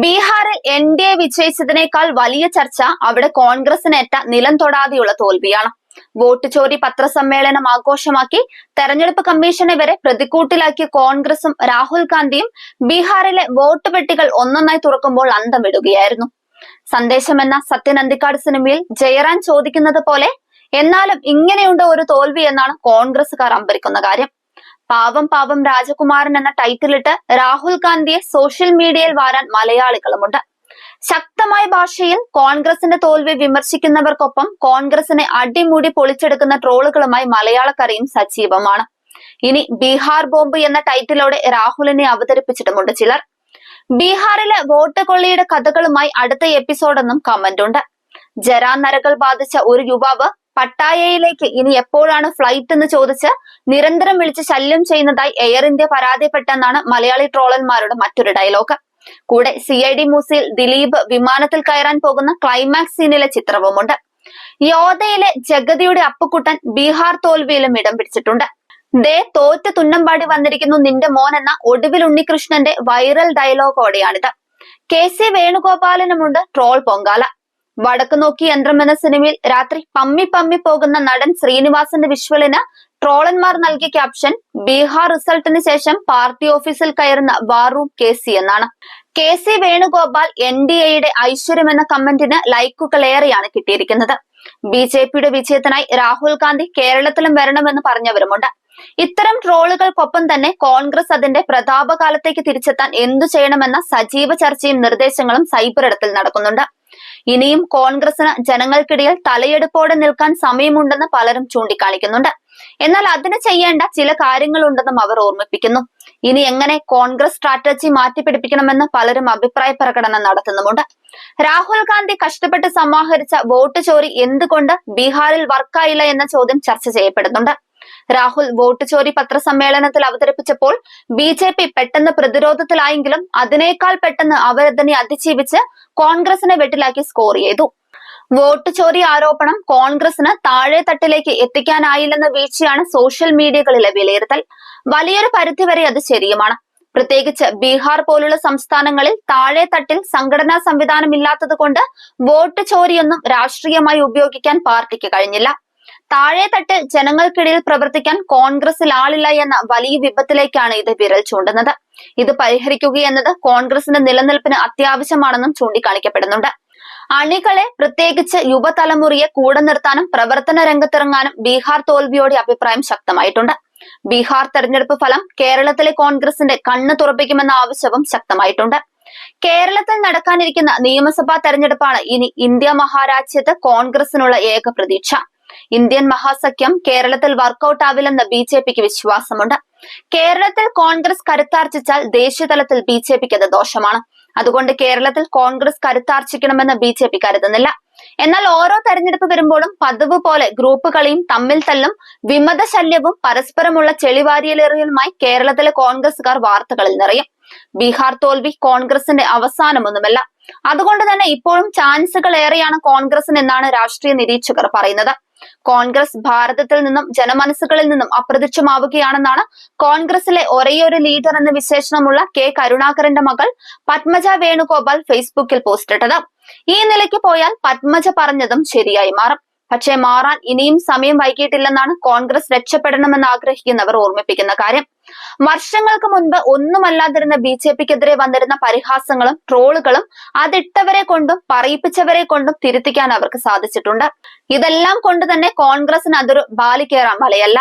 ബീഹാറിൽ N D A വിജയിച്ചതിനേക്കാൾ വലിയ ചർച്ച അവിടെ കോൺഗ്രസിനേറ്റ നിലം തൊടാതെയുള്ള തോൽവിയാണ്. വോട്ട് ചോരി പത്രസമ്മേളനം ആഘോഷമാക്കി തെരഞ്ഞെടുപ്പ് കമ്മീഷനെ വരെ പ്രതിക്കൂട്ടിലാക്കിയ കോൺഗ്രസും രാഹുൽ ഗാന്ധിയും ബീഹാറിലെ വോട്ട് പെട്ടികൾ ഒന്നൊന്നായി തുറക്കുമ്പോൾ അന്തം വിടുകയായിരുന്നു. സന്ദേശം എന്ന സത്യൻ അന്തിക്കാട് സിനിമയിൽ ജയറാൻ ചോദിക്കുന്നത് പോലെ എന്നാലും ഇങ്ങനെയുണ്ട് ഒരു തോൽവി എന്നാണ് കോൺഗ്രസുകാർ അമ്പരിക്കുന്ന കാര്യം. പാവം പാവം രാജകുമാരൻ എന്ന ടൈറ്റിലിട്ട് രാഹുൽ ഗാന്ധിയെ സോഷ്യൽ മീഡിയയിൽ വാരാൻ മലയാളികളുമുണ്ട്. ശക്തമായ ഭാഷയിൽ കോൺഗ്രസിന്റെ തോൽവി വിമർശിക്കുന്നവർക്കൊപ്പം കോൺഗ്രസിനെ അടിമുടി പൊളിച്ചെടുക്കുന്ന ട്രോളുകളുമായി മലയാളക്കരയും സജീവമാണ്. ഇനി ബീഹാർ ബോംബ് എന്ന ടൈറ്റിലോടെ രാഹുലിനെ അവതരിപ്പിച്ചിട്ടുമുണ്ട് ചിലർ. ബീഹാറിലെ വോട്ട് കൊള്ളിയുടെ കഥകളുമായി അടുത്ത എപ്പിസോഡെന്നും കമന്റ് ഉണ്ട്. ജരാനരകൾ ബാധിച്ച ഒരു യുവാവ് പട്ടായയിലേക്ക് ഇനി എപ്പോഴാണ് ഫ്ലൈറ്റ് എന്ന് ചോദിച്ച് നിരന്തരം വിളിച്ച് ശല്യം ചെയ്യുന്നതായി എയർ ഇന്ത്യ പരാതിപ്പെട്ടെന്നാണ് മലയാളി ട്രോളന്മാരുടെ മറ്റൊരു ഡയലോഗ് കൂടെ സി ഐ ഡി മൂസിയിൽ ദിലീപ് വിമാനത്തിൽ കയറാൻ പോകുന്ന ക്ലൈമാക്സ് സീനിലെ ചിത്രവുമുണ്ട്. യോധയിലെ ജഗതിയുടെ അപ്പുക്കുട്ടൻ ബീഹാർ തോൽവിയിലും ഇടം പിടിച്ചിട്ടുണ്ട്. ദേ തോറ്റ് തുന്നമ്പാടി വന്നിരിക്കുന്നു നിന്റെ മോൻ എന്ന ഒടുവിൽ ഉണ്ണികൃഷ്ണന്റെ വൈറൽ ഡയലോഗോടെയാണിത് കെ. സി. വേണുഗോപാലനുമുണ്ട് ട്രോൾ പൊങ്കാല. വടക്കു നോക്കി യന്ത്രം എന്ന സിനിമയിൽ രാത്രി പമ്മി പമ്മി പോകുന്ന നടൻ ശ്രീനിവാസന്റെ വിഷ്വലിന് ട്രോളന്മാർ നൽകിയ ക്യാപ്ഷൻ ബീഹാർ റിസൾട്ടിന് ശേഷം പാർട്ടി ഓഫീസിൽ കയറുന്ന വാറൂം കെ സി എന്നാണ്. K C Venugopal N D എയുടെ ഐശ്വര്യം എന്ന കമന്റിന് ലൈക്കുകളേറെയാണ് കിട്ടിയിരിക്കുന്നത്. ബി ജെ പിയുടെ വിജയത്തിനായി രാഹുൽ ഗാന്ധി കേരളത്തിലും വരണമെന്ന് പറഞ്ഞവരുമുണ്ട്. ഇത്തരം ട്രോളുകൾക്കൊപ്പം തന്നെ കോൺഗ്രസ് അതിന്റെ പ്രതാപകാലത്തേക്ക് തിരിച്ചെത്താൻ എന്തു ചെയ്യണമെന്ന സജീവ ചർച്ചയും നിർദ്ദേശങ്ങളും സൈബർ ഇടത്തിൽ നടക്കുന്നുണ്ട്. ഇനിയും കോൺഗ്രസിന് ജനങ്ങൾക്കിടയിൽ തലയെടുപ്പോടെ നിൽക്കാൻ സമയമുണ്ടെന്ന് പലരും ചൂണ്ടിക്കാണിക്കുന്നുണ്ട്. എന്നാൽ അതിന് ചെയ്യേണ്ട ചില കാര്യങ്ങളുണ്ടെന്നും അവർ ഓർമ്മിപ്പിക്കുന്നു. ഇനി എങ്ങനെ കോൺഗ്രസ് സ്ട്രാറ്റജി മാറ്റിപ്പിടിപ്പിക്കണമെന്ന് പലരും അഭിപ്രായ പ്രകടനം നടത്തുന്നുമുണ്ട്. രാഹുൽ ഗാന്ധി കഷ്ടപ്പെട്ട് സമാഹരിച്ച വോട്ട് ചോരി എന്തുകൊണ്ട് ബീഹാറിൽ വർക്കായില്ല എന്ന ചോദ്യം ചർച്ച ചെയ്യപ്പെടുന്നുണ്ട്. രാഹുൽ വോട്ട് ചോരി പത്രസമ്മേളനത്തിൽ അവതരിപ്പിച്ചപ്പോൾ ബി ജെ പി പെട്ടെന്ന് പ്രതിരോധത്തിലായെങ്കിലും അതിനേക്കാൾ പെട്ടെന്ന് അവരതിനെ അതിജീവിച്ച് കോൺഗ്രസിനെ വെട്ടിലാക്കി സ്കോർ ചെയ്തു. വോട്ട് ചോരി ആരോപണം കോൺഗ്രസിന് താഴെ തട്ടിലേക്ക് എത്തിക്കാനായില്ലെന്ന വീഴ്ചയാണ് സോഷ്യൽ മീഡിയകളിലെ വിലയിരുത്തൽ. വലിയൊരു പരിധിവരെ അത് ശരിയുമാണ്. പ്രത്യേകിച്ച് ബീഹാർ പോലുള്ള സംസ്ഥാനങ്ങളിൽ താഴെ തട്ടിൽ സംഘടനാ സംവിധാനം ഇല്ലാത്തത് കൊണ്ട് വോട്ട് ചോരിയൊന്നും രാഷ്ട്രീയമായി ഉപയോഗിക്കാൻ പാർട്ടിക്ക് കഴിഞ്ഞില്ല. താഴെ തട്ട് ജനങ്ങൾക്കിടയിൽ പ്രവർത്തിക്കാൻ കോൺഗ്രസിൽ ആളില്ല എന്ന വലിയ വിപത്തിലേക്കാണ് ഇത് വിരൽ ചൂണ്ടുന്നത്. ഇത് പരിഹരിക്കുകയെന്നത് കോൺഗ്രസിന്റെ നിലനിൽപ്പിന് അത്യാവശ്യമാണെന്നും ചൂണ്ടിക്കാണിക്കപ്പെടുന്നുണ്ട്. അണികളെ പ്രത്യേകിച്ച് യുവതലമുറയെ കൂടെ നിർത്താനും പ്രവർത്തന രംഗത്തിറങ്ങാനും ബീഹാർ തോൽവിയോടെ അഭിപ്രായം ശക്തമായിട്ടുണ്ട്. ബീഹാർ തെരഞ്ഞെടുപ്പ് ഫലം കേരളത്തിലെ കോൺഗ്രസിന്റെ കണ്ണ് തുറപ്പിക്കുമെന്ന ആവശ്യവും ശക്തമായിട്ടുണ്ട്. കേരളത്തിൽ നടക്കാനിരിക്കുന്ന നിയമസഭാ തെരഞ്ഞെടുപ്പാണ് ഇനി ഇന്ത്യ മഹാരാജ്യത്ത് കോൺഗ്രസിനുള്ള ഏക പ്രതീക്ഷ. ഇന്ത്യൻ മഹാസഖ്യം കേരളത്തിൽ വർക്കൌട്ട് ആവില്ലെന്ന് ബി ജെ പിക്ക് വിശ്വാസമുണ്ട്. കേരളത്തിൽ കോൺഗ്രസ് കരുത്താർജിച്ചാൽ ദേശീയതലത്തിൽ ബി ജെ പിക്ക് അത് ദോഷമാണ്. അതുകൊണ്ട് കേരളത്തിൽ കോൺഗ്രസ് കരുത്താർജിക്കണമെന്ന് ബി ജെ പി കരുതുന്നില്ല. എന്നാൽ ഓരോ തെരഞ്ഞെടുപ്പ് വരുമ്പോഴും പതിവ് പോലെ ഗ്രൂപ്പ് കളിയും തമ്മിൽ തല്ലും വിമത ശല്യവും പരസ്പരമുള്ള ചെളിവാരിയലേറിയലുമായി കേരളത്തിലെ കോൺഗ്രസുകാർ വാർത്തകളിൽ നിറയും. ബീഹാർ തോൽവി കോൺഗ്രസിന്റെ അവസാനമൊന്നുമല്ല. അതുകൊണ്ട് തന്നെ ഇപ്പോഴും ചാൻസുകൾ ഏറെയാണ് കോൺഗ്രസിന് എന്നാണ് രാഷ്ട്രീയ നിരീക്ഷകർ പറയുന്നത്. കോൺഗ്രസ് ഭാരതത്തിൽ നിന്നും ജനമനസ്സുകളിൽ നിന്നും അപ്രത്യക്ഷമാവുകയാണെന്നാണ് കോൺഗ്രസിലെ ഒരേയൊരു ലീഡർ എന്ന വിശേഷണമുള്ള കെ കരുണാകരന്റെ മകൾ പത്മജ വേണുഗോപാൽ ഫേസ്ബുക്കിൽ പോസ്റ്റിട്ടത്. ഈ നിലയ്ക്ക് പോയാൽ പത്മജ പറഞ്ഞതും ശരിയായി മാറും. പക്ഷേ മാറാൻ ഇനിയും സമയം വൈകിട്ടില്ലെന്നാണ് കോൺഗ്രസ് രക്ഷപ്പെടണമെന്ന് ആഗ്രഹിക്കുന്നവർ ഓർമ്മിപ്പിക്കുന്ന കാര്യം. വർഷങ്ങൾക്ക് മുൻപ് ഒന്നുമല്ലാതിരുന്ന ബി ജെ പിക്കെതിരെ വന്നിരുന്ന പരിഹാസങ്ങളും ട്രോളുകളും അതിട്ടവരെ കൊണ്ടും പറയിപ്പിച്ചവരെ കൊണ്ടും തിരുത്തിക്കാൻ അവർക്ക് സാധിച്ചിട്ടുണ്ട്. ഇതെല്ലാം കൊണ്ട് തന്നെ കോൺഗ്രസിന് അതൊരു ബാലിക്കേറാൻ മലയല്ല